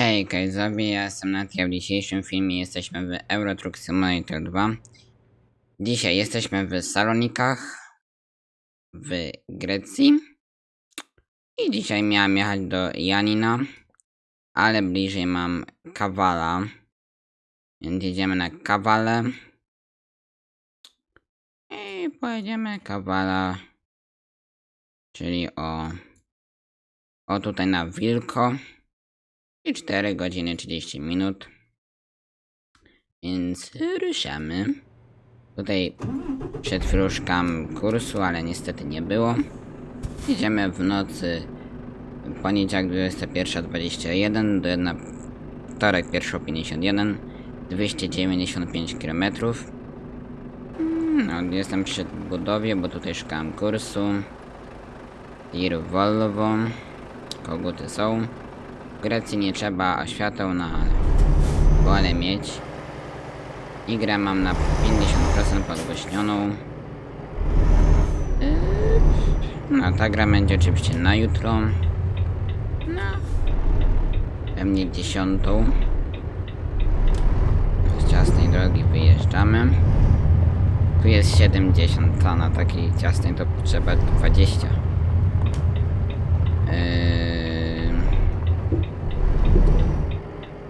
Hej, Kajzowie, ja jestem Natia. W dzisiejszym filmie jesteśmy w Euro Truck Simulator 2. Dzisiaj jesteśmy w Salonikach w Grecji. I dzisiaj miałem jechać do Janina, ale bliżej mam Kawala. Więc jedziemy na Kawale. I pojedziemy Kawala, czyli o, o tutaj na Wilko. I 4 godziny 30 minut. Więc ruszamy. Tutaj przed szukam kursu, ale niestety nie było. Jedziemy w nocy poniedziałek 21.21 do jedna, wtorek 1.51 295 km. No, jestem przy budowie, bo tutaj szukałem kursu. Tir Volvo. Koguty są. W Grecji nie trzeba świateł na wolę mieć. I grę mam na 50% podgłośnioną. Yy, No, ta gra będzie oczywiście na jutro. No. Pewnie dziesiątą. Z ciasnej drogi wyjeżdżamy. Tu jest 70, a na takiej ciasnej to potrzeba 20. Yy...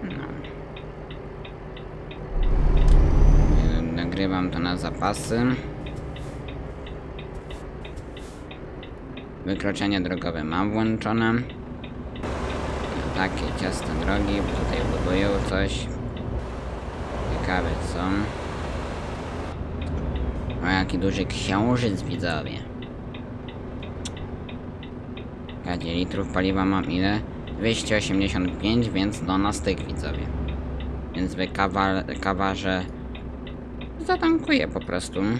No. Yy, Nagrywam to na zapasy. Wykroczenia drogowe mam włączone. Takie ciasne drogi, bo tutaj budują coś. Ciekawe co. O jaki duży księżyc widzowie. Gadzie litrów paliwa mam ile? 285, więc no na styk widzowie. Więc wy kawa, kawarze zatankuję po prostu. No.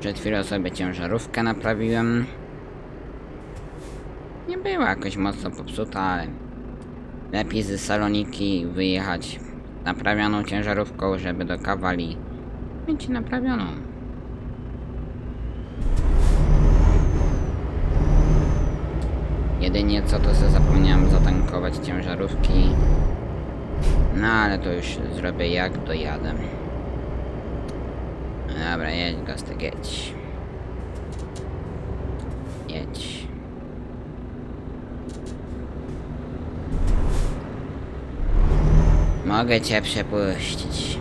Przed chwilą sobie ciężarówkę naprawiłem. Nie była jakoś mocno popsuta, ale lepiej z Saloniki wyjechać naprawioną ciężarówką, żeby do kawali mieć naprawioną. Jedynie co to sobie zapomniałem zatankować ciężarówki. No ale to już zrobię jak dojadę. Dobra, jedź Gostek, jedź. Jedź. Mogę cię przepuścić.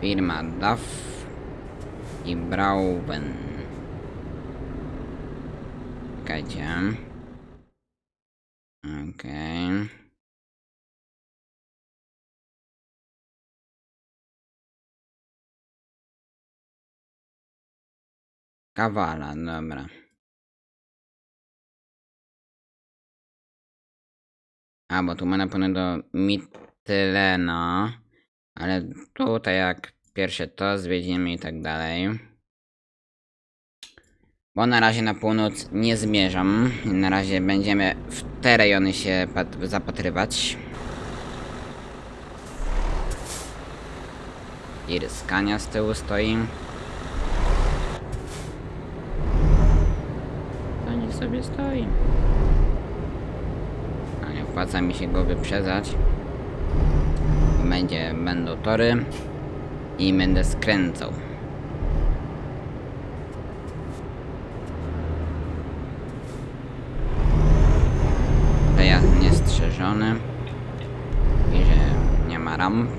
Firma Duff i Brauwen. Czekajcie. Kawala, dobra. A, bo tu ma napłynę do Mitylena. Ale tutaj jak pierwsze to zwiedzimy i tak dalej. Bo na razie na północ nie zmierzam. Na razie będziemy w te rejony się pat- zapatrywać. Iryskania z tyłu stoi. To niech sobie stoi. A nie opłaca mi się go wyprzedzać. Będzie, będą tory i będę skręcał. Przejazd niestrzeżony i że nie ma ramp.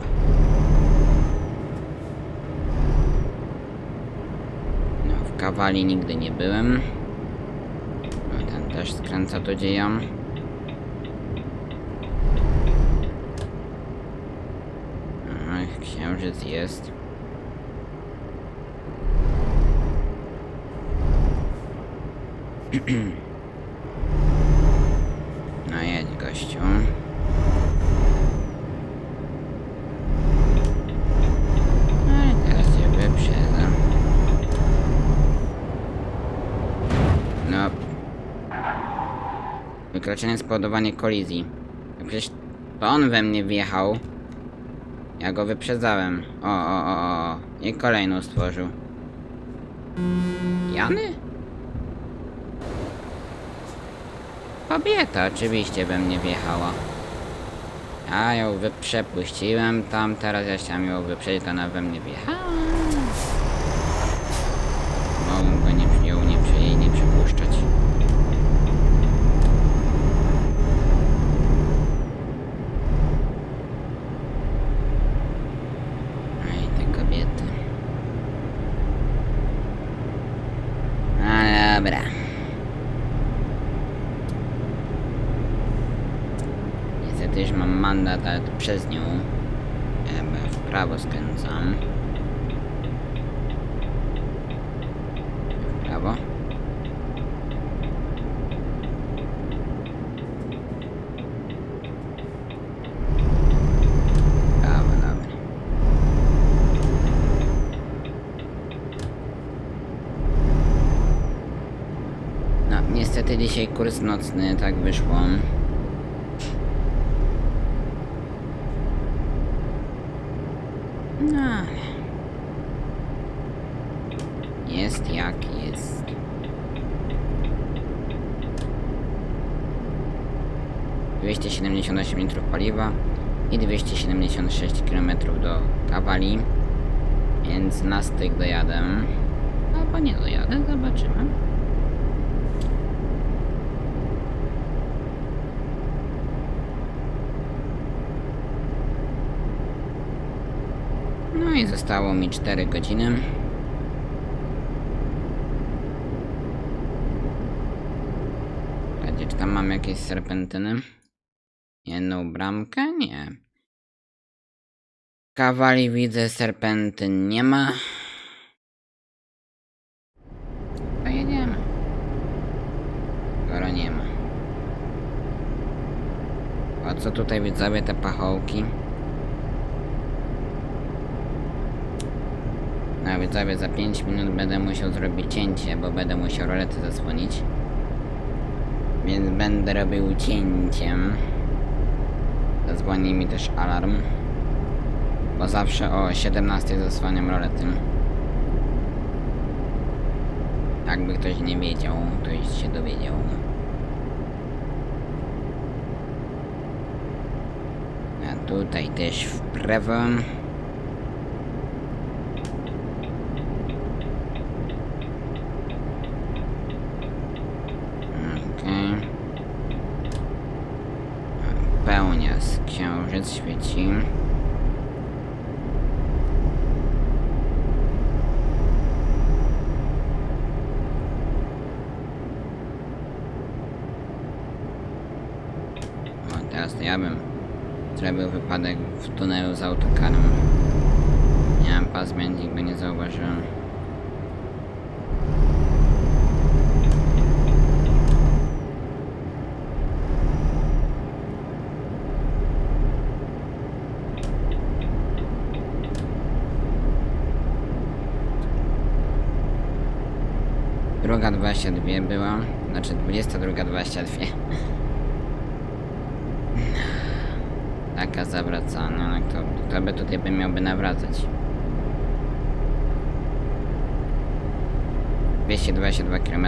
No, w kawali nigdy nie byłem. Też skręca do dzieją. Ach, księżyc jest. No jedź gościu. Wykroczenie spowodowanie kolizji. Przecież to on we mnie wjechał. Ja go wyprzedzałem. O, o, o, o. I kolejną stworzył. Jany? Kobieta oczywiście we mnie wjechała. Ja ją wy- przepuściłem tam, teraz ja chciałem ją wyprzedzić, to ona we mnie wjechała. Mogłem go nie, ją nie, prze- jej nie przepuszczać. Ej, te kobiety. No dobra. Niestety już mam mandat, ale to przez nią. Ja w prawo skręcam. W prawo. No, niestety dzisiaj kurs nocny, tak wyszło. 278 litrów paliwa i 276 km do Kawali, więc na styk dojadę. Albo nie dojadę, zobaczymy. No i zostało mi 4 godziny. Radzie, czy tam mam jakieś serpentyny? Jedną bramkę? Nie. Kawali widzę, serpentyn nie ma. To jedziemy. Skoro nie ma. A co tutaj widzowie te pachołki? No widzowie, za 5 minut będę musiał zrobić cięcie, bo będę musiał rolety zasłonić. Więc będę robił cięciem. Zadzwoni mi też alarm. Bo zawsze o 17 zasłaniam rolety. Jakby ktoś nie wiedział, ktoś się dowiedział. A tutaj też w prawo. Okej. Pełnias. Księżyc świeci. O, teraz to ja bym zrobił wypadek w tunelu z autokarem. Miałem pas zmienić, go nie zauważyłem. Druga 22 była, znaczy 22 22. Taka zawracana, no kto, kto by tutaj by miałby nawracać? 222 km.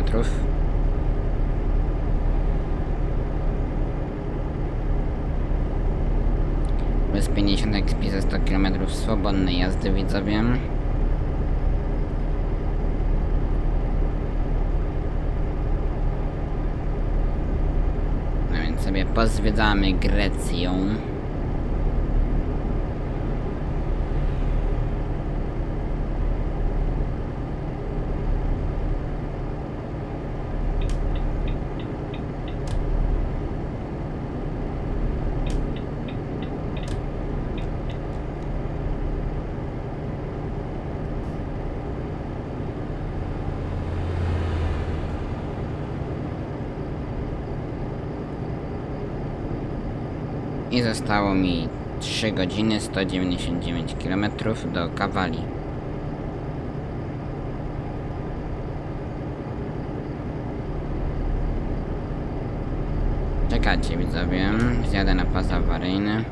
Bez 50 XP za 100 km swobodnej jazdy widzowie. No więc sobie pozwiedzamy Grecję. I zostało mi 3 godziny 199 km do Kawali. Czekajcie widzowie, zjadę na pas awaryjny.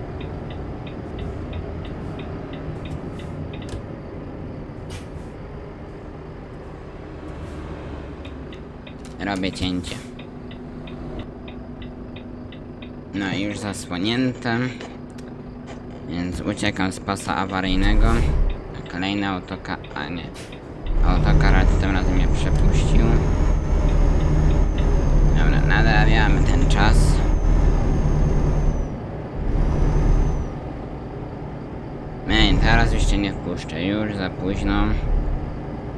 Robię cięcie. No i już zasłonięte. Więc uciekam z pasa awaryjnego. Kolejny autokar... a nie. Autokar tym razem mnie przepuścił. Dobra, nadrabiamy ten czas. Ej, teraz już nie wpuszczę, już za późno.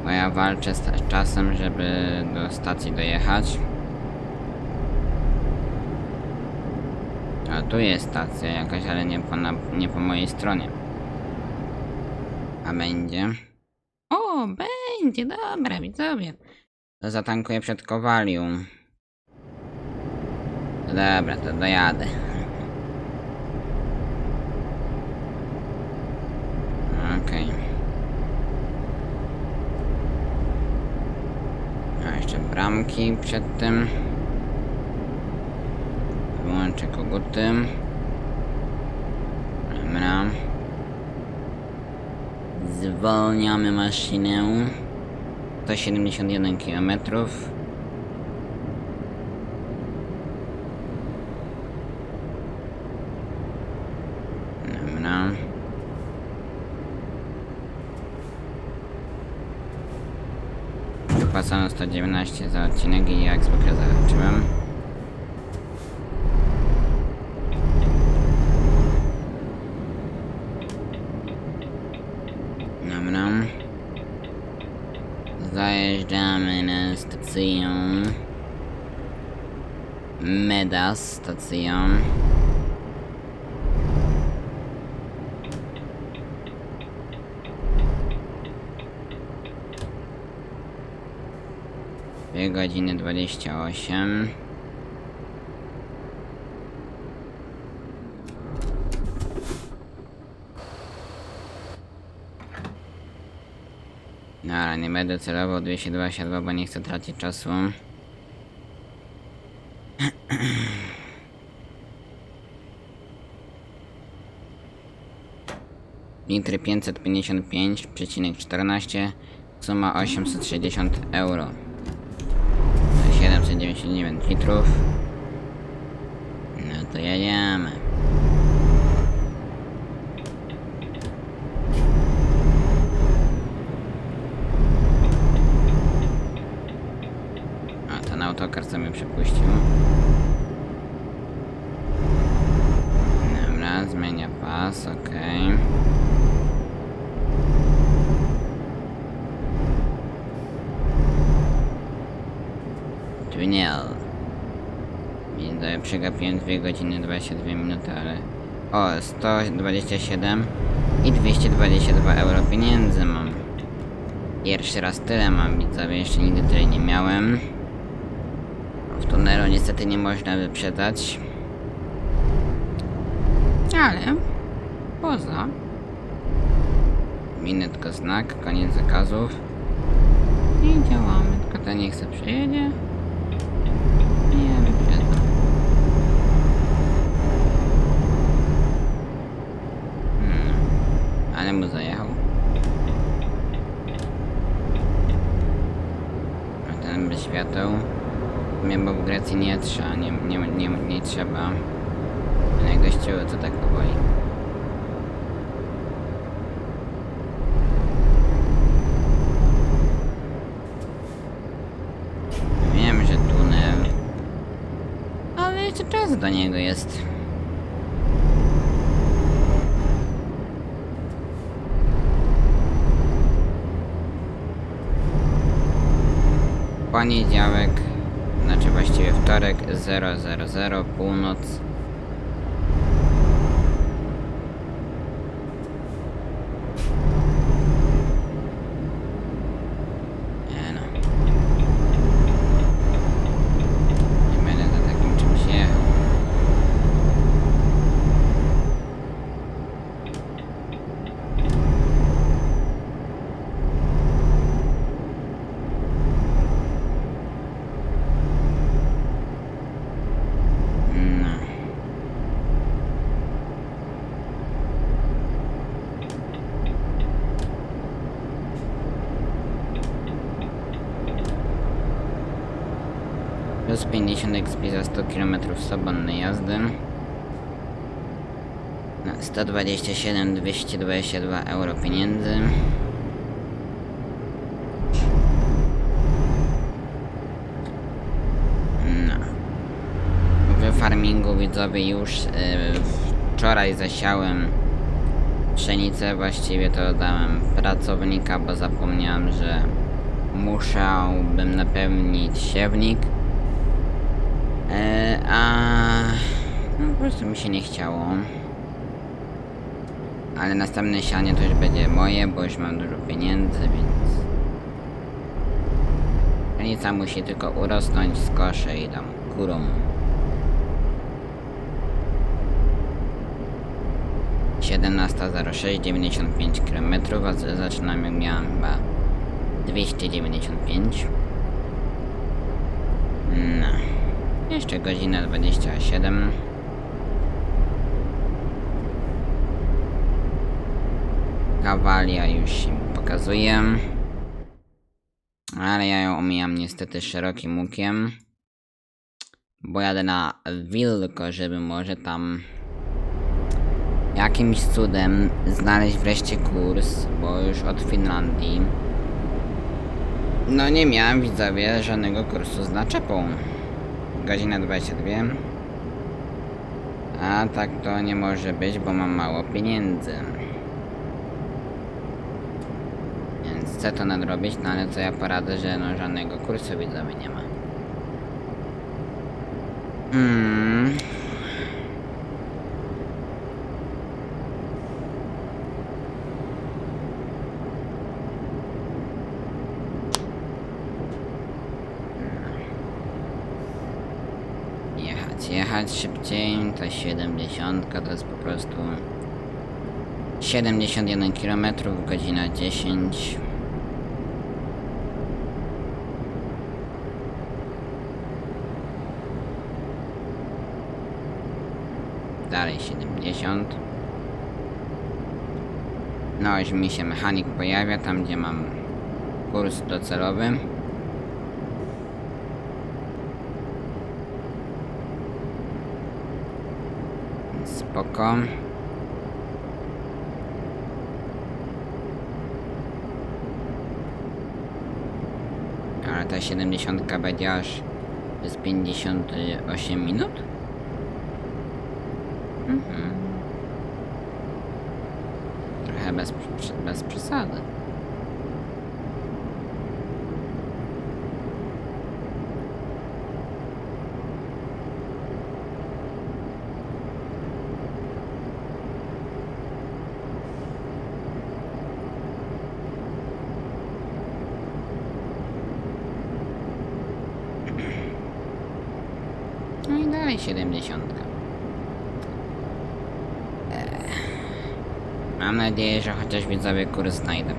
Bo ja walczę z czasem, żeby do stacji dojechać. A tu jest stacja jakaś, ale nie po, na, nie po mojej stronie. A będzie? O, będzie, dobra, widzowie. To zatankuję przed Kowalium. Dobra, to dojadę. Okej. A jeszcze bramki przed tym. Wyłączę koguty. Dobra. Zwolniamy maszynę. 171 kilometrów. Dobra. Wypłacono 119 za odcinek i jak zwykle zahaczyłem. Dobra. Zajeżdżamy na stację. Meda stacją. Dwie godziny dwadzieścia osiem. Nie będę celował 222, bo nie chcę tracić czasu. Litry 555,14 Suma 860 euro. 799 litrów. No to jedziemy A ten autokar co mnie przepuścił Dobra, zmienia pas, okej Tunel. Widzę, przegapiłem 2 godziny 22 minuty, ale... O, 127 i 222 euro pieniędzy mam. Pierwszy raz tyle mam, widzowie, jeszcze nigdy tyle nie miałem. W tunelu niestety nie można wyprzedać. Ale... Poza... Minę tylko znak, koniec zakazów. I działamy, tylko ten nie chce przejedzie. I ja wyprzedzam. Hmm. Mu zajechał. A ten bez świateł. Mnie bo w Grecji nie trzeba, nie, nie, nie, nie trzeba. Ale gościu, co tak powoli. Wiem, że tunel. Ale jeszcze czas do niego jest. Poniedziałek, znaczy właściwie wtorek 000 północ. Nie no. Nie będę za takim czymś jechał. No. plus 50 XP za 100 km swobodnej jazdy. No, 127 222 euro pieniędzy. No. W farmingu widzowie już y, wczoraj zasiałem pszenicę, właściwie to dałem pracownika, bo zapomniałem, że musiałbym napełnić siewnik. E, a no, po prostu mi się nie chciało. Ale następne sianie to już będzie moje, bo już mam dużo pieniędzy, więc... Pszenica musi tylko urosnąć, skoszę i dam kurom. 17.06, 95 km, a z- zaczynam jak miałem chyba 295. No. Jeszcze godzina 27. Kawalia już się pokazuje. Ale ja ją omijam niestety szerokim łukiem. Bo jadę na Wilko, żeby może tam jakimś cudem znaleźć wreszcie kurs, bo już od Finlandii. No nie miałem widzowie żadnego kursu z naczepą. Godzina 22. A tak to nie może być, bo mam mało pieniędzy. Więc chcę to nadrobić, no ale co ja poradzę, że no żadnego kursu widzowie nie ma. Hmm. Jechać, szybciej, to 70 to jest po prostu 71 km, godzina 10. Dalej 70. No już mi się mechanik pojawia tam gdzie mam kurs docelowy. Spoko. Ale ta 70 będzie aż z 58 minut? Mhm. Trochę bez, bez przesady. No i dalej 70. Ech. Mam nadzieję, że chociaż widzowie kurs znajdę.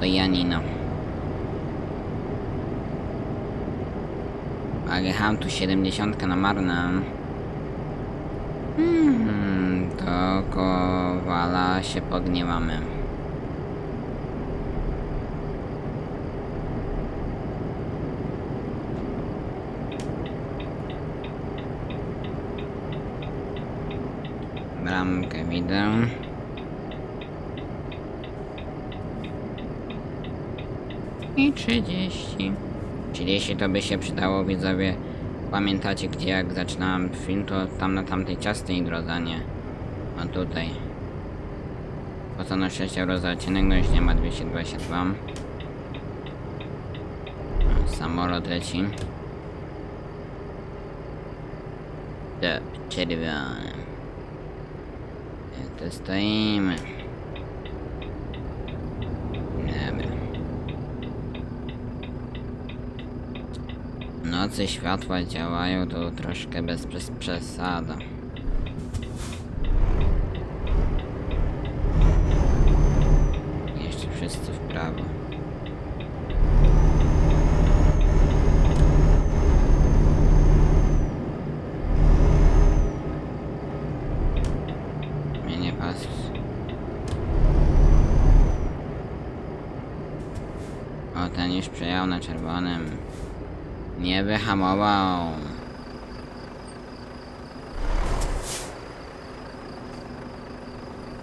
To Janino. Ale jechałem tu 70 na marne. Hmm, to kowala się pogniewamy. Bramkę widzę. I 30. 30 to by się przydało widzowie. Pamiętacie gdzie jak zaczynałem film, to tam na tamtej ciasnej drodze, nie. A tutaj. Po co na 6 euro za odcinek, no już nie ma 222. O, Samolot leci. Top, czerwony. To stoimy. Dobra. W Nocy światła działają to troszkę bez przes- przesada. Jeszcze wszyscy w prawo. Nie. O, ten już przejechał na czerwonym. Nie wyhamował.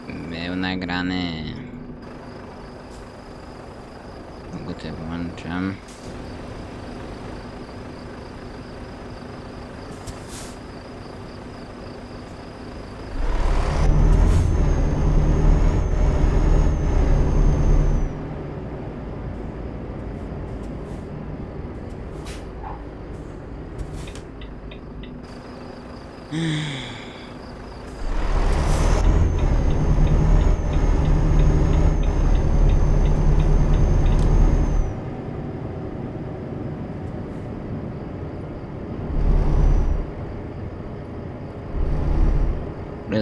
Był nagrany. Koguty włączam. Plus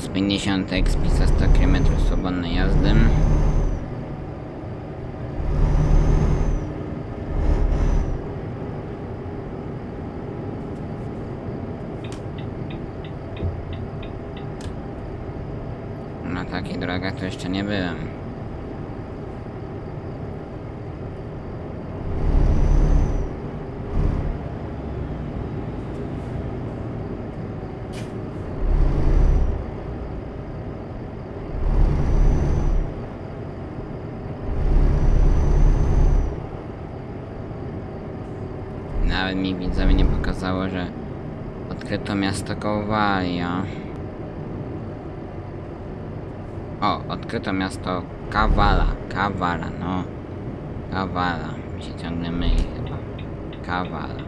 50 XP za 100 km swobodnej jazdy. Na takich drogach to jeszcze nie byłem. Nawet mi pokazało, że odkryto miasto Kowalia. O, odkryto miasto Kawala. Kawala, no. Kawala. Mi się ciągle myli chyba. Kawala.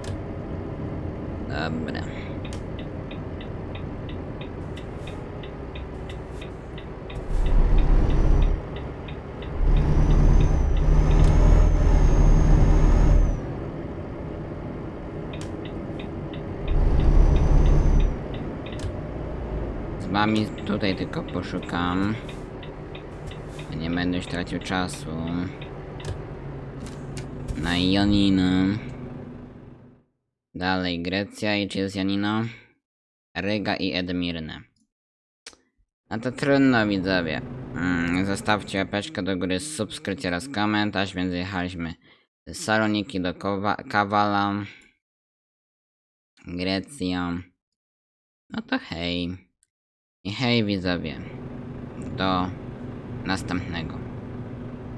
Dobra. Wami tutaj tylko poszukam. Nie będę już tracił czasu. Na Jonino. Dalej Grecja i czy jest Janino? Ryga i Edmirne. A to trudno widzowie. Mm, zostawcie łapeczkę do góry, subskrypcję oraz komentarz, więc jechaliśmy z Saloniki do Kowa Kawala. Grecją. No to hej. I hej widzowie. Do następnego.